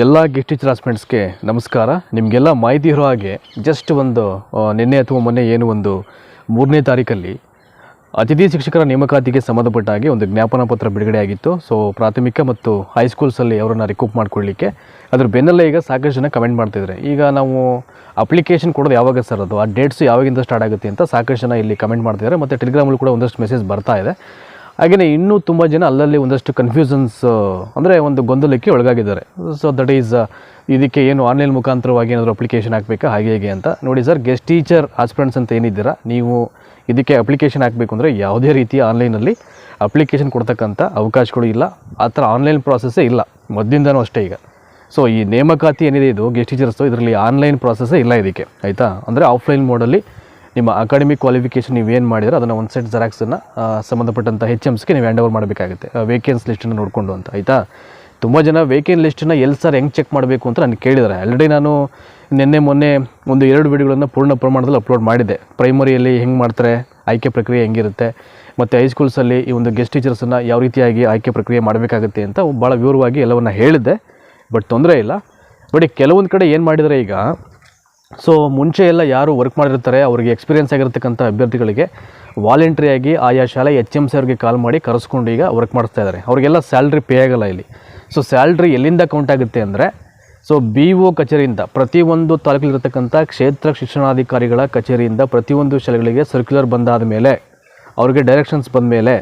ಎಲ್ಲ gift teacher ಹಾಸ್ಪಿಟಲ್ಸ್ಗೆ ನಮಸ್ಕಾರ. ನಿಮಗೆಲ್ಲ ಮಾಹಿತಿ ಇರೋ ಹಾಗೆ ಜಸ್ಟ್ ಒಂದು ನಿನ್ನೆ ಅಥವಾ ಮೊನ್ನೆ ಏನು ಒಂದು ಮೂರನೇ ತಾರೀಕಲ್ಲಿ ಅತಿಥಿ ಶಿಕ್ಷಕರ ನೇಮಕಾತಿಗೆ ಸಂಬಂಧಪಟ್ಟ ಹಾಗೆ ಒಂದು ಜ್ಞಾಪನಾ ಪತ್ರ ಬಿಡುಗಡೆ ಆಗಿತ್ತು ಸೊ ಪ್ರಾಥಮಿಕ ಮತ್ತು ಹೈಸ್ಕೂಲ್ಸಲ್ಲಿ ಅವರನ್ನು ರಿಕೂಪ್ ಮಾಡ್ಕೊಳ್ಳಿಕ್ಕೆ ಅದ್ರ ಬೆನ್ನಲ್ಲೇ ಈಗ ಸಾಕಷ್ಟು ಜನ ಕಮೆಂಟ್ ಮಾಡ್ತಿದ್ದಾರೆ ಈಗ ನಾವು ಅಪ್ಲಿಕೇಶನ್ ಕೊಡೋದು ಯಾವಾಗ ಸರ್ ಅದು? ಆ ಡೇಟ್ಸ್ ಯಾವಾಗಿಂದ ಸ್ಟಾರ್ಟ್ ಆಗುತ್ತೆ ಅಂತ ಸಾಕಷ್ಟು ಜನ ಇಲ್ಲಿ ಕಮೆಂಟ್ ಮಾಡ್ತಿದ್ದಾರೆ ಮತ್ತು ಟೆಲಿಗ್ರಾಮಲ್ಲಿ ಕೂಡ ಒಂದಷ್ಟು ಮೆಸೇಜ್ ಬರ್ತಾ ಇದೆ. ಹಾಗೆಯೇ ಇನ್ನೂ ತುಂಬ ಜನ ಅಲ್ಲಲ್ಲಿ ಒಂದಷ್ಟು ಕನ್ಫ್ಯೂಷನ್ಸ್ ಅಂದರೆ ಒಂದು ಗೊಂದಲಕ್ಕೆ ಒಳಗಾಗಿದ್ದಾರೆ. ಸೊ ದಟ್ ಈಸ್ ಇದಕ್ಕೆ ಏನು ಆನ್ಲೈನ್ ಮುಖಾಂತರವಾಗಿ ಏನಾದರೂ ಅಪ್ಲಿಕೇಶನ್ ಹಾಕಬೇಕಾ, ಹಾಗೆ ಹೇಗೆ ಅಂತ ನೋಡಿ ಸರ್ ಗೆಸ್ಟ್ ಟೀಚರ್ ಆಸ್ಪಿರೆಂಟ್ಸ್ ಅಂತ ಏನಿದ್ದೀರಾ, ನೀವು ಇದಕ್ಕೆ ಅಪ್ಲಿಕೇಶನ್ ಹಾಕಬೇಕು ಅಂದರೆ ಯಾವುದೇ ರೀತಿಯ ಆನ್ಲೈನಲ್ಲಿ ಅಪ್ಲಿಕೇಶನ್ ಕೊಡ್ತಕ್ಕಂಥ ಅವಕಾಶಗಳು ಇಲ್ಲ. ಆ ಥರ ಆನ್ಲೈನ್ ಪ್ರಾಸೆಸ್ಸೇ ಇಲ್ಲ. ಮೊದಲಿಂದನೂ ಅಷ್ಟೇ ಈಗ. ಸೊ ಈ ನೇಮಕಾತಿ ಏನಿದೆ ಇದು ಗೆಸ್ಟ್ ಟೀಚರ್ಸು ಇದರಲ್ಲಿ ಆನ್ಲೈನ್ ಪ್ರಾಸೆಸ್ಸೇ ಇಲ್ಲ ಇದಕ್ಕೆ. ಆಯಿತಾ? ಅಂದರೆ ಆಫ್ಲೈನ್ ಮೋಡಲ್ಲಿ ನಿಮ್ಮ ಅಕಾಡೆಮಿಕ್ ಕ್ವಾಲಿಫಿಕೇಷನ್ ನೀವು ಏನು ಮಾಡಿದ್ರೆ ಅದನ್ನು ಒಂದು ಸೆಟ್ ಜೆರಾಕ್ಸನ್ನು ಸಂಬಂಧಪಟ್ಟಂಥ ಹೆಚ್ ಎಮ್ಸ್ಗೆ ನೀವು ಹ್ಯಾಂಡ್ ಓವರ್ ಮಾಡಬೇಕಾಗುತ್ತೆ ವೇಕೆನ್ಸ್ ಲಿಸ್ಟನ್ನು ನೋಡಿಕೊಂಡು ಅಂತ, ಆಯಿತಾ? ತುಂಬ ಜನ ವೇಕೆನ್ ಲಿಸ್ಟನ್ನು ಎಲ್ಲಿ ಸರ್ ಹೆಂಗೆ ಚೆಕ್ ಮಾಡಬೇಕು ಅಂತ ನಾನು ಕೇಳಿದ್ದಾರೆ ಆಲ್ರೆಡಿ ನಾನು ನಿನ್ನೆ, ಮೊನ್ನೆ ಒಂದು ಎರಡು ವಿಡಿಯೋಗಳನ್ನು ಪೂರ್ಣ ಪ್ರಮಾಣದಲ್ಲಿ ಅಪ್ಲೋಡ್ ಮಾಡಿದೆ ಪ್ರೈಮರಿಯಲ್ಲಿ ಹೆಂಗೆ ಮಾಡ್ತಾರೆ, ಆಯ್ಕೆ ಪ್ರಕ್ರಿಯೆ ಹೆಂಗಿರುತ್ತೆ, ಮತ್ತು ಹೈಸ್ಕೂಲ್ಸಲ್ಲಿ ಈ ಒಂದು ಗೆಸ್ಟ್ ಟೀಚರ್ಸನ್ನು ಯಾವ ರೀತಿಯಾಗಿ ಆಯ್ಕೆ ಪ್ರಕ್ರಿಯೆ ಮಾಡಬೇಕಾಗುತ್ತೆ ಅಂತ ಭಾಳ ವಿವರವಾಗಿ ಎಲ್ಲವನ್ನು ಹೇಳಿದ್ದೆ. ಬಟ್ ತೊಂದರೆ ಇಲ್ಲ. ಬಟ್ ಕೆಲವೊಂದು ಕಡೆ ಏನು ಮಾಡಿದರೆ ಈಗ ಸೊ ಮುಂಚೆ ಎಲ್ಲ ಯಾರು ವರ್ಕ್ ಮಾಡಿರ್ತಾರೆ, ಅವರಿಗೆ ಎಕ್ಸ್ಪೀರಿಯನ್ಸ್ ಆಗಿರ್ತಕ್ಕಂಥ ಅಭ್ಯರ್ಥಿಗಳಿಗೆ ವಾಲಂಟ್ರಿಯಾಗಿ ಆಯಾ ಶಾಲೆ ಎಚ್ ಎಂ ಸಿ ಅವ್ರಿಗೆ ಕಾಲ್ ಮಾಡಿ ಕರೆಸ್ಕೊಂಡು ಈಗ ವರ್ಕ್ ಮಾಡಿಸ್ತಾ ಇದ್ದಾರೆ. ಅವರಿಗೆಲ್ಲ ಸ್ಯಾಲ್ರಿ ಪೇ ಆಗಲ್ಲ ಇಲ್ಲಿ. ಸೊ ಸ್ಯಾಲ್ರಿ ಎಲ್ಲಿಂದ ಕೌಂಟ್ ಆಗುತ್ತೆ ಅಂದರೆ ಸೊ ಬಿ ಒ ಕಚೇರಿಯಿಂದ ಪ್ರತಿಯೊಂದು ತಾಲೂಕಲ್ಲಿರತಕ್ಕಂಥ ಕ್ಷೇತ್ರ ಶಿಕ್ಷಣಾಧಿಕಾರಿಗಳ ಕಚೇರಿಯಿಂದ ಪ್ರತಿಯೊಂದು ಶಾಲೆಗಳಿಗೆ ಸರ್ಕ್ಯುಲರ್ ಬಂದಾದ ಮೇಲೆ, ಅವ್ರಿಗೆ ಡೈರೆಕ್ಷನ್ಸ್ ಬಂದ ಮೇಲೆ,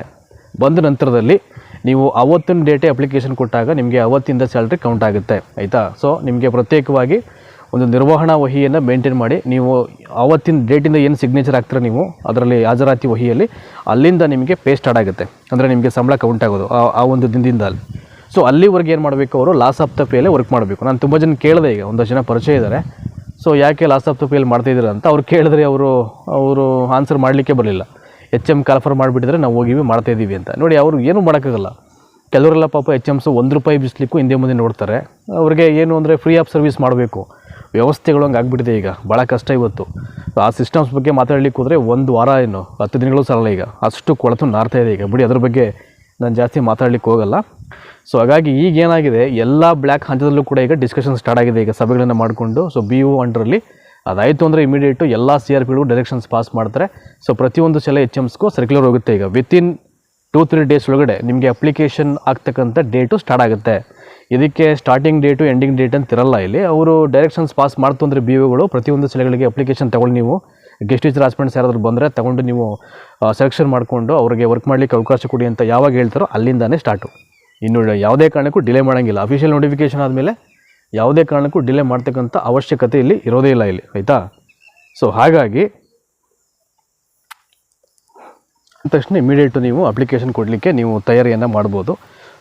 ಬಂದ ನಂತರದಲ್ಲಿ ನೀವು ಅವತ್ತಿನ ಡೇಟೇ ಅಪ್ಲಿಕೇಶನ್ ಕೊಟ್ಟಾಗ ನಿಮಗೆ ಅವತ್ತಿಂದ ಸ್ಯಾಲ್ರಿ ಕೌಂಟ್ ಆಗುತ್ತೆ. ಆಯಿತಾ? ಸೊ ನಿಮಗೆ ಪ್ರತ್ಯೇಕವಾಗಿ ಒಂದು ನಿರ್ವಹಣಾ ವಹಿಯನ್ನು ಮೇಂಟೈನ್ ಮಾಡಿ, ನೀವು ಆವತ್ತಿನ ಡೇಟಿಂದ ಏನು ಸಿಗ್ನೇಚರ್ ಆಗ್ತೀರ ನೀವು, ಅದರಲ್ಲಿ ಹಾಜರಾತಿ ವಹಿಯಲ್ಲಿ, ಅಲ್ಲಿಂದ ನಿಮಗೆ ಪೇ ಸ್ಟಾರ್ಟ್ ಆಗುತ್ತೆ. ಅಂದರೆ ನಿಮಗೆ ಸಂಬಳ ಕೌಂಟ್ ಆಗೋದು, ಆ- ಒಂದು ದಿನದಿಂದ ಅಲ್ಲಿ ಸೊ ಅಲ್ಲಿವರೆಗೆ ಏನು ಮಾಡಬೇಕು ಅವರು ಲಾಸ್ ಆಫ್ ದ ಪೇಲೇ ವರ್ಕ್ ಮಾಡಬೇಕು. ನಾನು ತುಂಬ ಜನ ಕೇಳಿದೆ ಈಗ, ಒಂದಷ್ಟು ಜನ ಪರಿಚಯ ಇದ್ದಾರೆ ಸೊ ಯಾಕೆ ಲಾಸ್ ಆಫ್ ದ ಪೇಲ್ ಮಾಡ್ತಾಯಿದ್ದೀರಾ ಅಂತ ಅವ್ರು ಕೇಳಿದ್ರೆ ಅವರು ಅವರು ಆನ್ಸರ್ ಮಾಡಲಿಕ್ಕೆ ಬರಲಿಲ್ಲ. ಎಚ್ ಎಂ ಕಾಲ್ಫರ್ ಮಾಡಿಬಿಟ್ಟಿದ್ರೆ ನಾವು ಹೋಗಿವಿ ಮಾಡ್ತಾ ಇದ್ದೀವಿ ಅಂತ. ನೋಡಿ, ಅವರು ಏನೂ ಮಾಡೋಕ್ಕಾಗಲ್ಲ. ಕೆಲವರೆಲ್ಲ ಪಾಪ ಎಚ್ ಎಮ್ಸು ಒಂದು ರೂಪಾಯಿ ಬಿಸ್ಲಿಕ್ಕೂ ಹಿಂದೆ ಮುಂದೆ ನೋಡ್ತಾರೆ. ಅವ್ರಿಗೆ ಏನು ಅಂದರೆ ಫ್ರೀ ಆಫ್ ಸರ್ವಿಸ್ ಮಾಡಬೇಕು. ವ್ಯವಸ್ಥೆಗಳು ಹಂಗೆ ಆಗ್ಬಿಟ್ಟಿದೆ ಈಗ. ಭಾಳ ಕಷ್ಟ ಇವತ್ತು. ಆ ಸಿಸ್ಟಮ್ಸ್ ಬಗ್ಗೆ ಮಾತಾಡಲಿಕ್ಕೆ ಹೋದರೆ ಒಂದು ವಾರ ಏನು ಹತ್ತು ದಿನಗಳು ಸಾಲಲ್ಲ ಈಗ. ಅಷ್ಟು ಕೊಳತು ನಾರ್ತಾ ಇದೆ ಈಗ. ಬಿಡಿ, ಅದ್ರ ಬಗ್ಗೆ ನಾನು ಜಾಸ್ತಿ ಮಾತಾಡಲಿಕ್ಕೆ ಹೋಗಲ್ಲ. ಸೊ ಹಾಗಾಗಿ ಈಗ ಏನಾಗಿದೆ, ಎಲ್ಲ ಬ್ಲ್ಯಾಕ್ ಹಂತದಲ್ಲೂ ಕೂಡ ಈಗ ಡಿಸ್ಕಷನ್ ಸ್ಟಾರ್ಟ್ ಆಗಿದೆ ಈಗ ಸಭೆಗಳನ್ನು ಮಾಡಿಕೊಂಡು. ಸೊ ಬಿ ಯು ಅಂಡ್ರಲ್ಲಿ ಅದಾಯಿತು ಅಂದರೆ ಇಮಿಡಿಯೇಟು ಎಲ್ಲ ಸಿ ಆರ್ ಪಿಗಳು ಡೈರೆಕ್ಷನ್ಸ್ ಪಾಸ್ ಮಾಡ್ತಾರೆ. ಸೊ ಪ್ರತಿಯೊಂದು ಸಲ ಎಚ್ ಎಮ್ಸ್ಗೂ ಸರ್ಕ್ಯುಲರ್ ಹೋಗುತ್ತೆ ಈಗ. ವಿತಿನ್ ಟೂ ತ್ರೀ ಡೇಸ್ ಒಳಗಡೆ ನಿಮಗೆ ಅಪ್ಲಿಕೇಶನ್ ಆಗ್ತಕ್ಕಂಥ ಡೇಟು ಸ್ಟಾರ್ಟ್ ಆಗುತ್ತೆ. ಇದಕ್ಕೆ ಸ್ಟಾರ್ಟಿಂಗ್ ಡೇಟು ಎಂಡಿಂಗ್ ಡೇಟ್ ಅಂತ ಇರಲ್ಲ ಇಲ್ಲಿ. ಅವರು ಡೈರೆಕ್ಷನ್ಸ್ ಪಾಸ್ ಮಾಡ್ತು ಅಂದರೆ ಬಿ ಒಗಳು ಪ್ರತಿಯೊಂದು ಶಾಲೆಗಳಿಗೆ ಅಪ್ಲಿಕೇಶನ್ ತಗೊಂಡು ನೀವು. ಗೆಸ್ಟ್ ಟೀಚರ್ ಹಾಸ್ಪಿಟಲ್ಸ್ ಯಾರಾದರೂ ಬಂದರೆ ತಗೊಂಡು ನೀವು ಸೆಲೆಕ್ಷನ್ ಮಾಡಿಕೊಂಡು ಅವರಿಗೆ ವರ್ಕ್ ಮಾಡಲಿಕ್ಕೆ ಅವಕಾಶ ಕೊಡಿ ಅಂತ ಯಾವಾಗ ಹೇಳ್ತಾರೋ ಅಲ್ಲಿಂದಾನೇ ಸ್ಟಾರ್ಟು ಇನ್ನು ಯಾವುದೇ ಕಾರಣಕ್ಕೂ ಡಿಲೇ ಮಾಡೋಂಗಿಲ್ಲ. ಅಫಿಷಿಯಲ್ ನೋಟಿಫಿಕೇಶನ್ ಆದಮೇಲೆ ಯಾವುದೇ ಕಾರಣಕ್ಕೂ ಡಿಲೇ ಮಾಡ್ತಕ್ಕಂಥ ಅವಶ್ಯಕತೆ ಇಲ್ಲಿ ಇರೋದೇ ಇಲ್ಲ ಇಲ್ಲಿ, ಆಯಿತಾ? ಸೊ ಹಾಗಾಗಿ ತಕ್ಷಣ ಇಮಿಡಿಯೇಟು ನೀವು ಅಪ್ಲಿಕೇಶನ್ ಕೊಡಲಿಕ್ಕೆ ನೀವು ತಯಾರಿಯನ್ನು ಮಾಡ್ಬೋದು.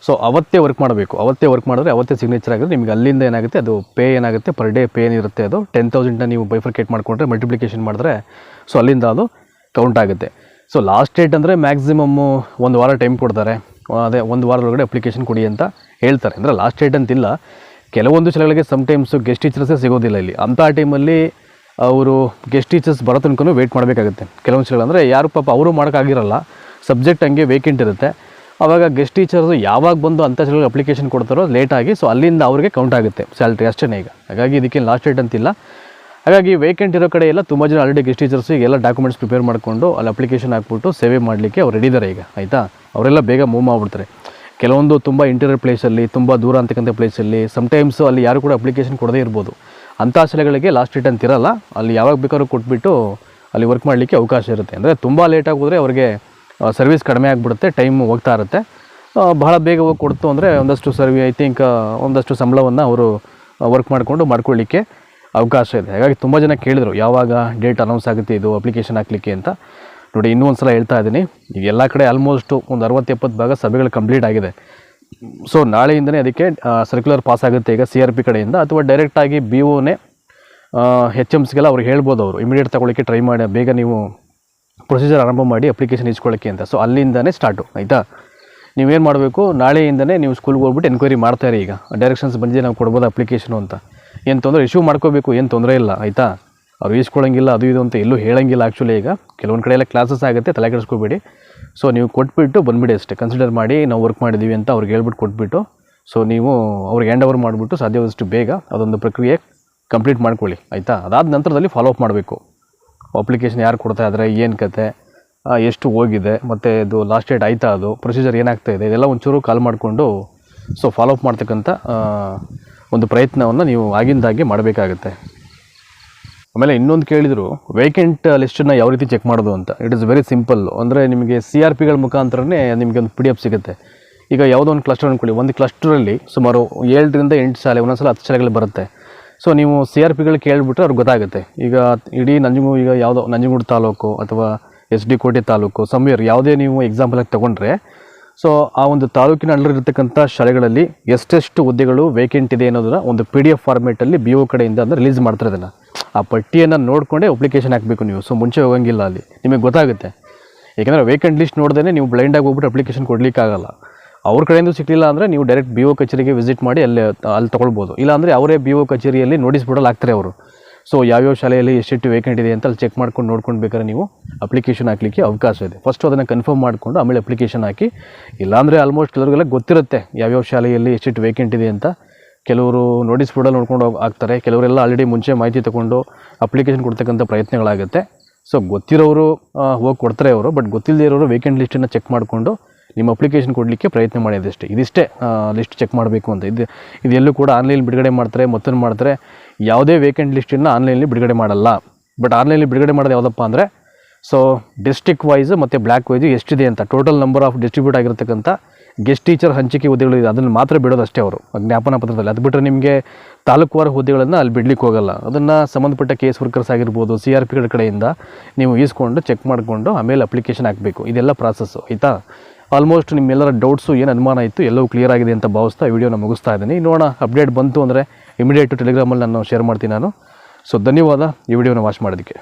ಸೊ ಅವತ್ತೇ ವರ್ಕ್ ಮಾಡಬೇಕು. ಅವತ್ತೇ ವರ್ಕ್ ಮಾಡಿದ್ರೆ ಅವತ್ತೇ ಸಿಗ್ನೇಚರ್ ಆಗಿದ್ರೆ ನಿಮಗೆ ಅಲ್ಲಿಂದ ಏನಾಗುತ್ತೆ? ಅದು ಪೇ ಏನಾಗುತ್ತೆ? ಪರ್ ಡೇ ಪೇ ಏನಿರುತ್ತೆ ಅದು? ಟೆನ್ ತೌಸಂಡ್ನ ನೀವು ಬೈಫರ್ಕೇಟ್ ಮಾಡಿಕೊಂಡ್ರೆ ಮಲ್ಟಿಪ್ಲಿಕೇಶನ್ ಮಾಡಿದ್ರೆ ಸೊ ಅಲ್ಲಿಂದ ಅದು ಕೌಂಟ್ ಆಗುತ್ತೆ. ಸೊ ಲಾಸ್ಟ್ ಡೇಟ್ ಅಂದರೆ ಮ್ಯಾಕ್ಸಿಮಮ್ಮು ಒಂದು ವಾರ ಟೈಮ್ ಕೊಡ್ತಾರೆ. ಅದೇ ಒಂದು ವಾರದೊಳಗಡೆ ಅಪ್ಲಿಕೇಶನ್ ಕೊಡಿ ಅಂತ ಹೇಳ್ತಾರೆ. ಅಂದರೆ ಲಾಸ್ಟ್ ಡೇಟ್ ಅಂತಿಲ್ಲ ಕೆಲವೊಂದು ಶಾಲೆಗಳಿಗೆ ಸಮ್ಟೈಮ್ಸು ಗೆಸ್ಟ್ ಟೀಚರ್ಸೇ ಸಿಗೋದಿಲ್ಲ ಇಲ್ಲಿ. ಅಂಥ ಟೈಮಲ್ಲಿ ಅವರು ಗೆಸ್ಟ್ ಟೀಚರ್ಸ್ ಬರೋ ತನಕ ವೇಟ್ ಮಾಡಬೇಕಾಗುತ್ತೆ. ಕೆಲವೊಂದು ಶಾಲೆ ಅಂದರೆ ಯಾರು ಪಾಪ, ಅವರು ಮಾಡೋಕ್ಕಾಗಿರಲ್ಲ. ಸಬ್ಜೆಕ್ಟ್ ಹಂಗೆ ವೇಕೆಂಟ್ ಇರುತ್ತೆ. ಆವಾಗ ಗೆಸ್ಟ್ ಟೀಚರ್ಸ್ ಯಾವಾಗ ಬಂದು ಅಂಥ ಅಪ್ಲಿಕೇಶನ್ ಕೊಡ್ತಾರೋ ಲೇಟಾಗಿ ಸೊ ಅಲ್ಲಿಂದ ಅವ್ರಿಗೆ ಕೌಂಟ್ ಆಗುತ್ತೆ ಸ್ಯಾಲ್ರಿ ಅಷ್ಟೇ ಈಗ. ಹಾಗಾಗಿ ಇದಕ್ಕೆ ಲಾಸ್ಟ್ ಡೇಟ್ ಅಂತಿಲ್ಲ. ಹಾಗಾಗಿ ವೇಕೆಂಟ್ ಇರೋ ಕಡೆ ಎಲ್ಲ ತುಂಬ ಜನ ಆಲ್ರೆಡಿ ಗೆಸ್ಟ್ ಟೀಚರ್ಸ್ ಎಲ್ಲ ಡಾಕ್ಯುಮೆಂಟ್ಸ್ ಪ್ರಿಪೇರ್ ಮಾಡಿಕೊಂಡು ಅಲ್ಲಿ ಅಪ್ಲಿಕೇಶನ್ ಹಾಕ್ಬಿಟ್ಟು ಸೇವೆ ಮಾಡಲಿಕ್ಕೆ ಅವ್ರು ರೆಡಿ ಇದ್ದಾರೆ ಈಗ, ಆಯಿತಾ? ಅವರೆಲ್ಲ ಬೇಗ ಮೂವ್ ಮಾಡಿಬಿಡ್ತಾರೆ. ಕೆಲವೊಂದು ತುಂಬ ಇಂಟೀರಿಯರ್ ಪ್ಲೇಸಲ್ಲಿ ತುಂಬ ದೂರ ಅಂತಕ್ಕಂಥ ಪ್ಲೇಸಲ್ಲಿ ಸಮ್ಟೈಮ್ಸು ಅಲ್ಲಿ ಯಾರು ಕೂಡ ಅಪ್ಲಿಕೇಶನ್ ಕೊಡದೇ ಇರ್ಬೋದು. ಅಂಥ ಶಾಲೆಗಳಿಗೆ ಲಾಸ್ಟ್ ಡೇಟ್ ಅಂತ ಇರಲ್ಲ ಅಲ್ಲಿ ಯಾವಾಗ ಬೇಕಾದ್ರೂ ಕೊಟ್ಬಿಟ್ಟು ಅಲ್ಲಿ ವರ್ಕ್ ಮಾಡಲಿಕ್ಕೆ ಅವಕಾಶ ಇರುತ್ತೆ. ಅಂದರೆ ತುಂಬ ಲೇಟಾಗಿ ಹೋದರೆ ಅವ್ರಿಗೆ ಸರ್ವಿಸ್ ಕಡಿಮೆ ಆಗಿಬಿಡುತ್ತೆ ಟೈಮ್ ಹೋಗ್ತಾ ಇರುತ್ತೆ. ಬಹಳ ಬೇಗ ಹೋಗಿ ಕೊಡ್ತು ಅಂದರೆ ಒಂದಷ್ಟು ಸರ್ವಿ ಐ ಥಿಂಕ್ ಒಂದಷ್ಟು ಸಂಬಳವನ್ನು ಅವರು ವರ್ಕ್ ಮಾಡಿಕೊಂಡು ಮಾಡ್ಕೊಳ್ಳಿಕ್ಕೆ ಅವಕಾಶ ಇದೆ. ಹಾಗಾಗಿ ತುಂಬ ಜನ ಕೇಳಿದರು, ಯಾವಾಗ ಡೇಟ್ ಅನೌನ್ಸ್ ಆಗುತ್ತೆ ಇದು ಅಪ್ಲಿಕೇಶನ್ ಹಾಕಲಿಕ್ಕೆ ಅಂತ. ನೋಡಿ, ಇನ್ನೂ ಒಂದು ಸಲ ಹೇಳ್ತಾ ಇದ್ದೀನಿ, ಈಗ ಎಲ್ಲ ಕಡೆ ಆಲ್ಮೋಸ್ಟು ಒಂದು ಅರವತ್ತು ಎಪ್ಪತ್ತು ಭಾಗ ಸಭೆಗಳು ಕಂಪ್ಲೀಟ್ ಆಗಿದೆ. ಸೊ ನಾಳೆಯಿಂದನೇ ಅದಕ್ಕೆ ಸರ್ಕ್ಯುಲರ್ ಪಾಸ್ ಆಗುತ್ತೆ ಈಗ ಸಿ ಆರ್ ಪಿ ಕಡೆಯಿಂದ, ಅಥವಾ ಡೈರೆಕ್ಟಾಗಿ ಬಿ ಓನೇ ಹೆಚ್ ಎಮ್ಸ್ಗೆಲ್ಲ ಅವ್ರಿಗೆ ಹೇಳ್ಬೋದು ಅವರು. ಇಮಿಡಿಯೇಟ್ ತಗೊಳ್ಳಿಕ್ಕೆ ಟ್ರೈ ಮಾಡಿ, ಬೇಗ ನೀವು ಪ್ರೊಸೀಜರ್ ಆರಂಭ ಮಾಡಿ ಅಪ್ಲಿಕೇಶನ್ ಇಸ್ಕೊಳ್ಳೋಕ್ಕೆ ಅಂತ. ಸೊ ಅಲ್ಲಿಂದನೇ ಸ್ಟಾರ್ಟು ಆಯಿತಾ? ನೀವೇನು ಮಾಡಬೇಕು? ನಾಳೆಯಿಂದನೇ ನೀವು ಸ್ಕೂಲ್ಗೆ ಹೋಗ್ಬಿಟ್ಟು ಎನ್ಕ್ವೈರಿ ಮಾಡ್ತಾರೆ ಈಗ. ಡೈರೆಕ್ಷನ್ಸ್ ಬಂದಿದೆ ನಾವು ಕೊಡ್ಬೋದು ಅಪ್ಲಿಕೇಶನು ಅಂತ. ಏನು ತೊಂದರೆ? ಇಶ್ಯೂ ಮಾಡ್ಕೋಬೇಕು. ಏನು ತೊಂದರೆ ಇಲ್ಲ, ಆಯಿತಾ? ಅವ್ರು ಇಸ್ಕೊಳ್ಳೋಂಗಿಲ್ಲ ಅದು ಇದು ಅಂತ ಎಲ್ಲೂ ಹೇಳೋಂಗಿಲ್ಲ ಆ್ಯಕ್ಚುಲಿ ಈಗ. ಕೆಲವೊಂದು ಕಡೆ ಎಲ್ಲ ಕ್ಲಾಸಸ್ ಆಗುತ್ತೆ, ತಲೆ ಕೆಡಿಸ್ಕೋಬೇಡಿ. ಸೊ ನೀವು ಕೊಟ್ಬಿಟ್ಟು ಬಂದುಬಿಡಿ ಅಷ್ಟೇ. ಕನ್ಸಿಡರ್ ಮಾಡಿ, ನಾವು ವರ್ಕ್ ಮಾಡಿದ್ದೀವಿ ಅಂತ ಅವ್ರಿಗೆ ಹೇಳ್ಬಿಟ್ಟು ಕೊಟ್ಬಿಟ್ಟು. ಸೊ ನೀವು ಅವ್ರಿಗೆ ಹ್ಯಾಂಡ್ ಓವರ್ ಮಾಡಿಬಿಟ್ಟು ಸಾಧ್ಯವಾದಷ್ಟು ಬೇಗ ಅದೊಂದು ಪ್ರಕ್ರಿಯೆ ಕಂಪ್ಲೀಟ್ ಮಾಡ್ಕೊಳ್ಳಿ, ಆಯಿತಾ? ಅದಾದ ನಂತರದಲ್ಲಿ ಫಾಲೋ ಅಪ್ ಮಾಡಬೇಕು. ಅಪ್ಲಿಕೇಶನ್ ಯಾರು ಕೊಡ್ತಾ ಇದ್ದಾರೆ ಏನು ಕತೆ ಎಷ್ಟು ಹೋಗಿದೆ, ಮತ್ತು ಇದು ಲಾಸ್ಟ್ ಡೇಟ್ ಆಯ್ತಾ ಅದು ಪ್ರೊಸೀಜರ್ ಏನಾಗ್ತಾ ಇದೆ, ಇದೆಲ್ಲ ಒಂಚೂರು ಕಾಲ್ ಮಾಡಿಕೊಂಡು ಸೊ ಫಾಲೋ ಅಪ್ ಮಾಡ್ತಕ್ಕಂಥ ಒಂದು ಪ್ರಯತ್ನವನ್ನು ನೀವು ಆಗಿಂದಾಗೆ ಮಾಡಬೇಕಾಗತ್ತೆ. ಆಮೇಲೆ ಇನ್ನೊಂದು ಕೇಳಿದರು ವೇಕೆಂಟ್ ಲಿಸ್ಟನ್ನು ಯಾವ ರೀತಿ ಚೆಕ್ ಮಾಡೋದು ಅಂತ. ಇಟ್ ಇಸ್ ವೆರಿ ಸಿಂಪಲ್ ಅಂದರೆ ನಿಮಗೆ ಸಿ ಆರ್ ಪಿಗಳ ಮುಖಾಂತರನೇ ನಿಮಗೆ ಒಂದು ಪಿ ಡಿ ಎಫ್ ಸಿಗುತ್ತೆ. ಈಗ ಯಾವುದೋ ಒಂದು ಕ್ಲಸ್ಟರ್ ಅಂದ್ಕೊಳ್ಳಿ ಒಂದು ಕ್ಲಸ್ಟರಲ್ಲಿ ಸುಮಾರು ಏಳರಿಂದ ಎಂಟು ಶಾಲೆ ಒಂದೊಂದು ಸಲ ಹತ್ತು ಶಾಲೆಗಳು ಬರುತ್ತೆ. ಸೊ ನೀವು ಸಿ ಆರ್ ಪಿಗಳು ಕೇಳಿಬಿಟ್ರೆ ಅವ್ರಿಗೆ ಗೊತ್ತಾಗುತ್ತೆ. ಈಗ ಇಡೀ ನಂಜನಗೂಡು, ಈಗ ಯಾವುದೋ ನಂಜನಗೂಡು ತಾಲೂಕು ಅಥವಾ ಎಸ್ ಡಿ ಕೋಟೆ ತಾಲೂಕು ಸಮೀರ್ ಯಾವುದೇ ನೀವು ಎಕ್ಸಾಂಪಲಾಗಿ ತೊಗೊಂಡ್ರೆ ಸೊ ಆ ಒಂದು ತಾಲೂಕಿನ ಅಲ್ಲಿರತಕ್ಕಂಥ ಶಾಲೆಗಳಲ್ಲಿ ಎಷ್ಟೆಷ್ಟು ಹುದ್ದೆಗಳು ವೇಕೆಂಟ್ ಇದೆ ಅನ್ನೋದನ್ನು ಒಂದು ಪಿ ಡಿ ಎಫ್ ಫಾರ್ಮೇಟಲ್ಲಿ ಬಿ ಓ ಕಡೆಯಿಂದ ಅಂದರೆ ರಿಲೀಸ್ ಮಾಡ್ತಾರೆ ಅದನ್ನು. ಆ ಪಟ್ಟಿಯನ್ನು ನೋಡಿಕೊಂಡೇ ಅಪ್ಲಿಕೇಶನ್ ಹಾಕಬೇಕು ನೀವು. ಸೊ ಮುಂಚೆ ಹೋಗಂಗಿಲ್ಲ ಅಲ್ಲಿ. ನಿಮಗೆ ಗೊತ್ತಾಗುತ್ತೆ. ಏಕೆಂದರೆ ವೇಕೆಂಟ್ ಲಿಸ್ಟ್ ನೋಡ್ದೇ ನೀವು ಬ್ಲೈಂಡಾಗಿ ಹೋಗ್ಬಿಟ್ಟು ಅಪ್ಲಿಕೇಶನ್ ಕೊಡಲಿಕ್ಕಾಗಲ್ಲ. ಅವ್ರ ಕಡೆಯಿಂದ ಸಿಗಲಿಲ್ಲ ಅಂದರೆ ನೀವು ಡೈರೆಕ್ಟ್ ಬಿ ಒ ಕಚೇರಿಗೆ ವಿಸಿಟ್ ಮಾಡಿ ಅಲ್ಲಿ ಅಲ್ಲಿ ತೊಗೊಳ್ಬೋದು. ಇಲ್ಲಾಂದರೆ ಅವರೇ ಬಿ ಒ ಕಚೇರಿಯಲ್ಲಿ ನೋಟಿಸ್ ಬೋರ್ಡಲ್ಲಿ ಹಾಕ್ತಾರೆ ಅವರು. ಸೊ ಯಾವ್ಯಾವ ಶಾಲೆಯಲ್ಲಿ ಎಷ್ಟೆಷ್ಟು ವೇಕೆಂಟ್ ಇದೆ ಅಂತ ಅಲ್ಲಿ ಚೆಕ್ ಮಾಡ್ಕೊಂಡು ನೋಡ್ಕೊಂಡು ಬೇಕಾದ್ರೆ ನೀವು ಅಪ್ಲಿಕೇಶನ್ ಹಾಕಲಿಕ್ಕೆ ಅವಕಾಶ ಇದೆ. ಫಸ್ಟು ಅದನ್ನು ಕನ್ಫರ್ಮ್ ಮಾಡಿಕೊಂಡು ಆಮೇಲೆ ಅಪ್ಲಿಕೇಶನ್ ಹಾಕಿ, ಇಲ್ಲಾಂದರೆ ಆಲ್ಮೋಸ್ಟ್ ಕೆಲವರಿಗೆಲ್ಲ ಗೊತ್ತಿರುತ್ತೆ ಯಾವ್ಯಾವ ಶಾಲೆಯಲ್ಲಿ ಎಷ್ಟೆಷ್ಟು ವೇಕೆಂಟ್ ಇದೆ ಅಂತ. ಕೆಲವರು ನೋಟಿಸ್ ಬೋರ್ಡಲ್ಲಿ ನೋಡ್ಕೊಂಡು ಹಾಕ್ತಾರೆ ಕೆಲವರೆಲ್ಲ ಆಲ್ರೆಡಿ ಮುಂಚೆ ಮಾಹಿತಿ ತಗೊಂಡು ಅಪ್ಲಿಕೇಶನ್ ಕೊಡ್ತಕ್ಕಂಥ ಪ್ರಯತ್ನಗಳಾಗುತ್ತೆ. ಸೊ ಗೊತ್ತಿರೋರು ಹೋಗಿ ಕೊಡ್ತಾರೆ ಅವರು ಬಟ್ ಗೊತ್ತಿಲ್ಲದೆ ಇರೋರು ವೇಕೆಂಟ್ ಲಿಸ್ಟನ್ನು ಚೆಕ್ ಮಾಡಿಕೊಂಡು ನಿಮ್ಮ ಅಪ್ಲಿಕೇಶನ್ ಕೊಡಲಿಕ್ಕೆ ಪ್ರಯತ್ನ ಮಾಡಿದಷ್ಟೇ. ಇದಿಷ್ಟೇ ಲಿಸ್ಟ್ ಚೆಕ್ ಮಾಡಬೇಕು ಅಂತ. ಇದು, ಇದೆಲ್ಲೂ ಕೂಡ ಆನ್ಲೈನ್ ಬಿಡುಗಡೆ ಮಾಡ್ತಾರೆ, ಮತ್ತೊಂದು ಮಾಡ್ತಾರೆ. ಯಾವುದೇ ವೇಕೆಂಟ್ ಲಿಸ್ಟನ್ನು ಆನ್ಲೈನಲ್ಲಿ ಬಿಡುಗಡೆ ಮಾಡಲ್ಲ. ಬಟ್ ಆನ್ಲೈನಲ್ಲಿ ಬಿಡುಗಡೆ ಮಾಡೋದು ಯಾವುದಪ್ಪ ಅಂದರೆ ಸೊ ಡಿಸ್ಟಿಕ್ ವೈಸ್ ಮತ್ತು ಬ್ಲ್ಯಾಕ್ ವೈಸ್ ಎಷ್ಟಿದೆ ಅಂತ ಟೋಟಲ್ ನಂಬರ್ ಆಫ್ ಡಿಸ್ಟ್ರಿಬ್ಯೂಟ್ ಆಗಿರತಕ್ಕಂಥ ಗೆಸ್ಟ್ ಟೀಚರ್ ಹಂಚಿಕೆ ಹುದ್ದೆಗಳು ಇದೆ. ಅದನ್ನು ಮಾತ್ರ ಬಿಡೋದು ಅಷ್ಟೇ ಅವರು. ಜ್ಞಾಪನ ಪತ್ರದಲ್ಲಿ. ಅದು ಬಿಟ್ಟರೆ ನಿಮಗೆ ತಾಲೂಕುವಾರ ಹುದ್ದೆಗಳನ್ನು ಅಲ್ಲಿ ಬಿಡ್ಲಿಕ್ಕೆ ಹೋಗಲ್ಲ. ಅದನ್ನು ಸಂಬಂಧಪಟ್ಟ ಕೇಸ್ ವರ್ಕರ್ಸ್ ಆಗಿರ್ಬೋದು ಸಿ ಆರ್ ಪಿಗಳ ಕಡೆಯಿಂದ ನೀವು ಈಸ್ಕೊಂಡು ಚೆಕ್ ಮಾಡಿಕೊಂಡು ಆಮೇಲೆ ಅಪ್ಲಿಕೇಶನ್ ಹಾಕಬೇಕು. ಇದೆಲ್ಲ ಪ್ರಾಸೆಸ್ಸು ಆಯಿತಾ? ಆಲ್ಮೋಸ್ಟ್ ನಿಮ್ಮೆಲ್ಲರ ಡೌಟ್ಸು ಏನು ಅನುಮಾನ ಇತ್ತು ಎಲ್ಲವೂ ಕ್ಲಿಯರ್ ಆಗಿದೆ ಅಂತ ಭಾವಿಸ್ತಾ ವಿಡಿಯೋನ ಮುಗಿಸ್ತಾ ಇದ್ದೀನಿ. ನೋಡೋಣ, ಅಪ್ಡೇಟ್ ಬಂತು ಅಂದರೆ ಇಮಿಡಿಯೇಟು ಟೆಲಿಗ್ರಾಮಲ್ಲಿ ನಾನು ಶೇರ್ ಮಾಡ್ತೀನಿ ನಾನು. ಸೊ ಧನ್ಯವಾದ. ಈ ವಿಡಿಯೋನ ವಾಚ್ ಮಾಡೋದಕ್ಕೆ.